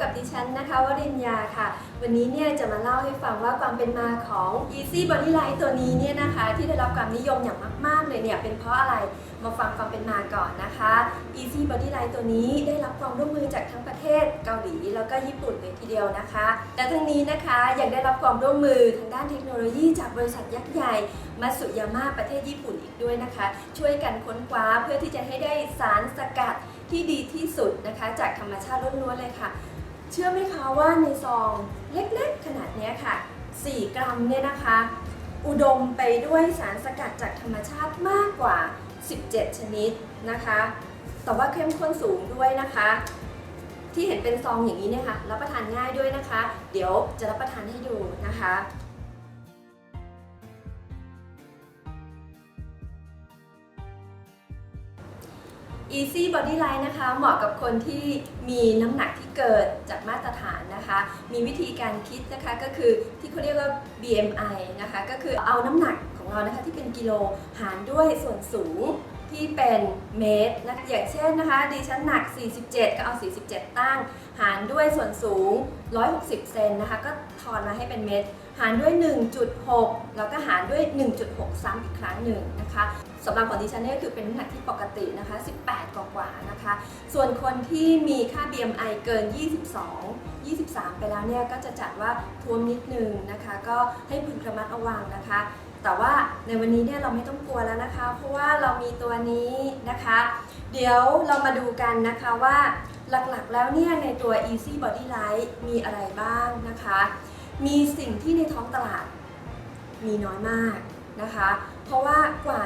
กับดิฉันนะคะวริญญาค่ะ วันนี้เนี่ยจะมาเล่าให้ฟังว่าความเป็นมาของ Easy Body Light ตัวนี้เนี่ยนะคะ ที่ได้รับความนิยมอย่างมาก ๆ เลยเนี่ยเป็นเพราะอะไรมาฟังความเป็นมาก่อนนะคะ Easy Body Light ตัวนี้ได้รับความร่วมมือจากทั้งประเทศเกาหลีแล้วก็ญี่ปุ่นเลยทีเดียวนะคะและทั้งนี้นะคะยังได้รับความร่วมมือทางด้านเทคโนโลยีจากบริษัทยักษ์ใหญ่มาสุยาม่าประเทศญี่ปุ่นอีกด้วยนะคะ ช่วยกันค้นคว้าเพื่อที่จะให้ได้สารสกัดที่ดีที่สุดนะคะ จากธรรมชาติล้วนๆเลยค่ะ เชื่อไหมคะว่าในซองเล็กๆ ขนาดนี้ค่ะ 4 กรัมเนี่ยนะคะ อุดมไปด้วยสารสกัดจากธรรมชาติมากกว่า 17 ชนิดนะคะ แต่ว่าเข้มข้นสูงด้วยนะคะ ที่เห็นเป็นซองอย่างนี้เนี่ยค่ะรับประทานง่ายด้วยนะคะ เดี๋ยวจะรับประทานให้ดูนะคะ Easy Body Line นะคะ เหมาะกับคนที่มีน้ำหนักที่เกิดจากมาตรฐานนะคะ มีวิธีการคิดนะคะก็คือที่เขาเรียกว่า BMI นะคะ ก็คือเอาน้ำหนัก ของเรานะคะที่เป็นกิโลหารด้วยส่วนสูงที่เป็นเมตรนะคะอย่างเช่นนะคะดิฉันหนัก 47 ก็เอา 47 ตั้ง หารด้วยส่วนสูง 160 เซนนะคะ ก็ทอนมาให้เป็นเมตร หารด้วย 1.6 แล้วก็หารด้วย 1.6 ซ้ำอีกครั้งหนึ่งนะคะสำหรับของดิฉันเนี่ยก็คือเป็นน้ำหนักที่ปกตินะคะ 18 กว่าๆนะคะ ส่วนคนที่มีค่า BMI เกิน 22 23 ไปแล้วเนี่ยก็จะจัดว่าท้วมนิดนึงนะคะ ก็ให้พึงระมัดระวังนะคะ แต่ว่าในวันนี้เนี่ยเราไม่ต้องกลัวแล้วนะคะ เพราะว่าเรามีตัวนี้นะคะ เดี๋ยวเรามาดูกันนะคะว่าหลักๆ แล้วเนี่ยในตัว Easy Body Light มีอะไรบ้างนะคะ มีสิ่งที่ในท้องตลาดมีน้อยมากนะคะ เพราะว่ากว่า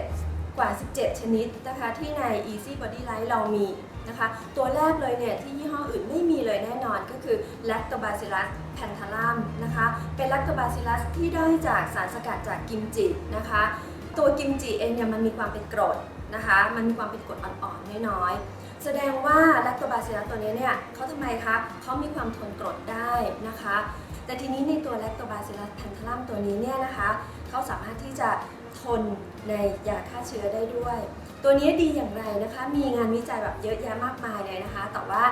17 กว่า 17 ชนิดนะคะที่ใน Easy Body Light เรามี นะคะ ตัวแรกเลยเนี่ยที่ยี่ห้ออื่นไม่มีเลยแน่นอนก็คือ Lactobacillus pantharum นะคะ เป็น Lactobacillus ที่ได้จากสารสกัดจากกิมจินะคะ ตัวกิมจิเองเนี่ยมันมีความเป็นกรดนะคะ มันมีความเป็นกรดอ่อนๆน้อยๆ แสดงว่า Lactobacillus ตัวนี้เนี่ยเขาทำไมคะเขามีความทนกรดได้นะคะ แต่ทีนี้ในตัว Lactobacillus pantharum ตัวนี้เนี่ยนะคะเขาสามารถที่จะ ทนในยาฆ่าเชื้อได้ด้วย ตัวนี้ดีอย่างไรนะคะ มีงานวิจัยแบบเยอะแยะมากมายเลยนะคะ แต่ว่า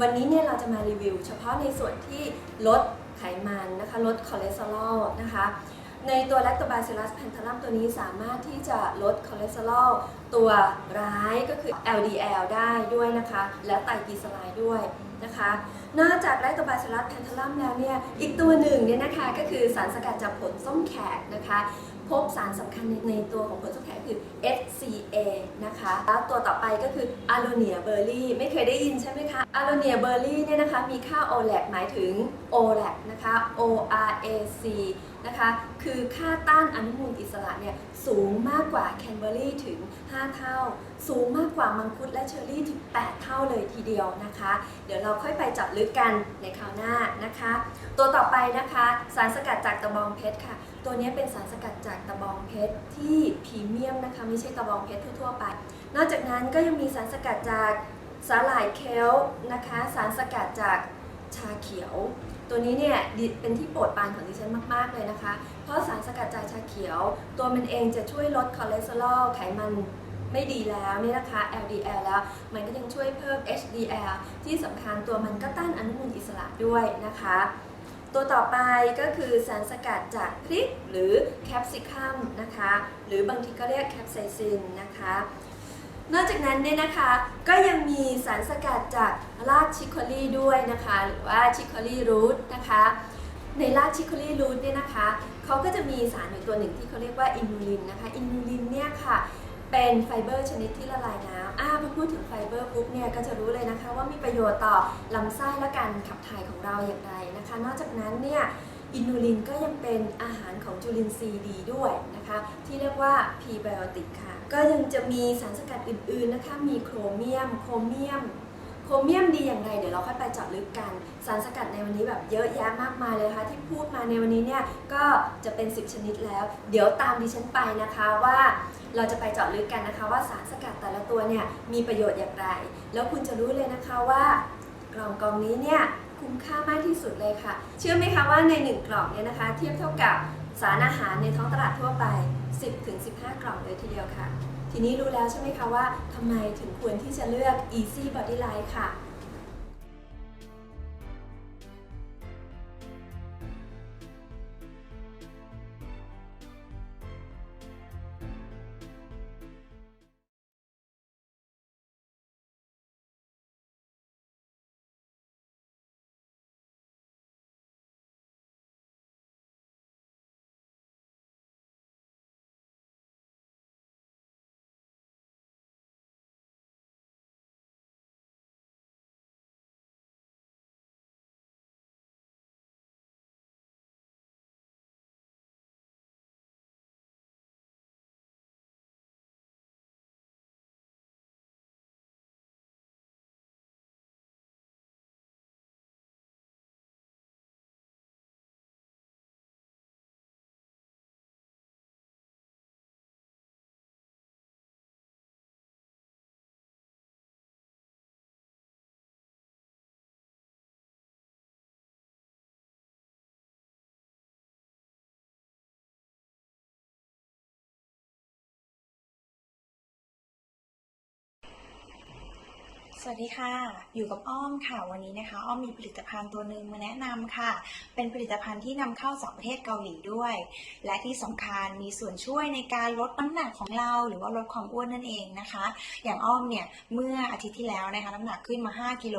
วันนี้เนี่ยเราจะมารีวิว เฉพาะในส่วนที่ลดไขมันนะคะ ลดคอเลสเตอรอลนะคะ ในตัว Lactobacillus pantharum ตัวนี้สามารถที่จะลดคอเลสเตอรอลตัวร้ายก็คือ LDL ได้ด้วยนะคะ และไตรกลีเซอไรด์ด้วยนะคะนอกจาก Lactobacillus pantharum แล้วเนี่ย อีกตัวหนึ่งเนี่ยนะคะก็คือสารสกัดจากผลส้มแขกนะคะ พบสารสำคัญในในตัวของผลส้มแขกคือ HCA นะคะแล้วตัวต่อไปก็คือ Aronia berry ไม่เคยได้ยินใช่ไหมคะ Aronia berry เนี่ยนะคะมีค่า OLAC หมายถึง OLAC นะคะ ORAC นะคะคือค่าต้านอนุมูลอิสระเนี่ยสูงมากกว่าแคนเบอร์รี่ถึง 5 เท่า สูงมากกว่ามังคุดและเชอร์รี่ถึง 8 เท่าเลยทีเดียวนะคะ เดี๋ยวเราค่อยไปจาะลึกกันในคราวหน้านะคะ ตัวต่อไปนะคะ สารสกัดจากตะบองเพชรค่ะ ตัวนี้เป็นสารสกัดจากตะบองเพชรที่พรีเมียมนะคะไม่ใช่ตะบองเพชรทั่วๆไป นอกจากนั้นก็ยังมีสารสกัดจากสาหร่ายเคลนะคะ สารสกัดจากชาเขียว ตัวนี้เนี่ยเป็นที่โปรดปรานของดิฉันมาก ๆ เลยนะคะ เพราะสารสกัดจากชาเขียว ตัวมันเองจะช่วยลดคอเลสเตอรอลไขมันไม่ดีแล้วเนี่ยนะคะ LDL แล้ว มันก็ยังช่วยเพิ่ม HDL ที่สำคัญตัวมันก็ต้านอนุมูลอิสระด้วยนะคะ ตัวต่อไปก็คือสารสกัดจากพริกหรือแคปซิคัมนะคะ หรือบางทีก็เรียกแคปไซซินนะคะ นอกจากนั้นเนี่ยนะคะก็ยังมีสารสกัดจากรากชิคโคลีด้วยนะคะ หรือว่าชิคโคลีรูทนะคะ ในรากชิคโคลีรูทเนี่ยนะคะเขาก็จะมีสารอยู่ตัวหนึ่งที่เขาเรียกว่าอินูลินนะคะ อินูลินเนี่ยค่ะ เป็นไฟเบอร์ชนิดที่ละลายน้ำอ่าพอพูดถึงไฟเบอร์ปุ๊บเนี่ยก็จะรู้เลยนะคะ ว่ามีประโยชน์ต่อลำไส้และการขับถ่ายของเราอย่างไรนะคะ นอกจากนั้นเนี่ยอินูลินก็ยังเป็นอาหารของจุลินทรีย์ดีด้วยนะคะ ที่เรียกว่าพรีไบโอติกค่ะ ก็ยังจะมีสารสกัดอื่นๆนะคะ มีโครเมียม โครเมียม โครเมียมดีอย่างไรเดี๋ยวเราค่อยไปเจาะลึกกัน สารสกัดในวันนี้แบบเยอะแยะมากมายเลยนะคะที่พูดมาในวันนี้เนี่ยก็จะเป็น 10 ชนิดแล้ว เดี๋ยวตามดิฉันไปนะคะว่า เราจะไปเจาะลึกกันนะคะว่าสารสกัดแต่ละตัวเนี่ยมีประโยชน์อย่างไร แล้วคุณจะรู้เลยนะคะว่ากล่องกล่องนี้เนี่ยคุ้มค่ามากที่สุดเลยค่ะ เชื่อไหมคะว่าใน 1 กล่องเนี่ยนะคะ เทียบเท่ากับสารอาหารในท้องตลาดทั่วไป 10-15 กล่องเลยทีเดียวค่ะ ทีนี้รู้แล้วใช่ไหมคะว่าทำไมถึงควรที่จะเลือก Easy Body Light ค่ะ สวัสดีค่ะ อยู่กับอ้อมค่ะ วันนี้นะคะ อ้อมมีผลิตภัณฑ์ตัวหนึ่งมาแนะนำค่ะ เป็นผลิตภัณฑ์ที่นำเข้าจากประเทศเกาหลีด้วย และที่สำคัญมีส่วนช่วยในการลดน้ำหนักของเรา หรือว่าลดความอ้วนนั่นเองนะคะ อย่างอ้อมเนี่ย เมื่ออาทิตย์ที่แล้วนะคะ น้ำหนักขึ้นมา 5 กิโล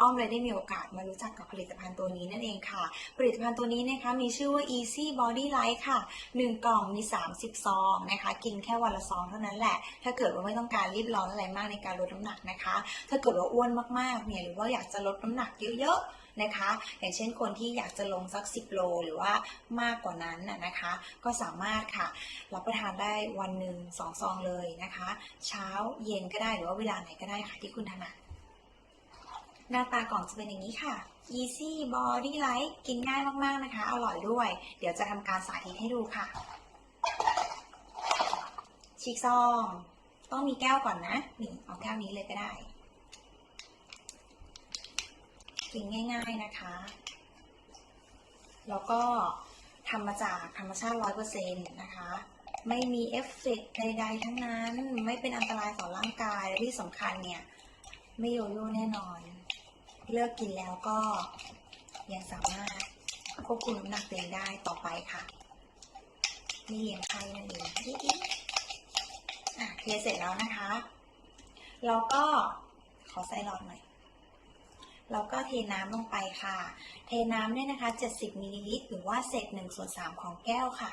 อ้อมเลยได้มีโอกาสมารู้จักกับผลิตภัณฑ์ตัวนี้นั่นเองค่ะ ผลิตภัณฑ์ตัวนี้นะคะมีชื่อว่า Easy Body Light ค่ะ 1 กล่องมี 30 ซองนะคะ กินแค่วันละซองเท่านั้นแหละ ถ้าเกิดว่าไม่ต้องการรีบร้อนอะไรมากในการลดน้ำหนักนะคะถ้าเกิดว่าอ้วนมากๆเนี่ยหรือว่าอยากจะลดน้ำหนักเยอะๆนะคะ อย่างเช่นคนที่อยากจะลงสัก 10 โลหรือว่ามากกว่านั้นน่ะนะคะ ก็สามารถค่ะรับประทานได้วันหนึ่งสองซองเลยนะคะ เช้าเย็นก็ได้หรือว่าเวลาไหนก็ได้ค่ะที่คุณถนัดหน้าตากล่องจะเป็นอย่างนี้ค่ะ Easy Body Light กินง่ายมากๆนะคะ อร่อยด้วย เดี๋ยวจะทำการสาธิตให้ดูค่ะ ฉีกซอง ต้องมีแก้วก่อนนะ นี่ เอาแก้วนี้เลยก็ได้ กินง่ายๆนะคะ แล้วก็ทำมาจากธรรมชาติ 100%นะคะ ไม่มีเอฟเฟกต์ใดๆทั้งนั้น ไม่เป็นอันตรายต่อร่างกาย และที่สำคัญเนี่ย ไม่โยโย่แน่นอน เลิกกินแล้วก็ยังสามารถควบคุมน้ำหนักตัวเองได้ต่อไปค่ะไม่เลี้ยงไข้นั่นเองอี๊ดๆอะเทเสร็จแล้วนะคะ เราก็ขอใส่หลอดหน่อย เราก็เทน้ำลงไปค่ะ เทน้ำเนี่ยนะคะ 70มิลลิลิตรหรือว่าเศษ1ส่วน3ของแก้วค่ะ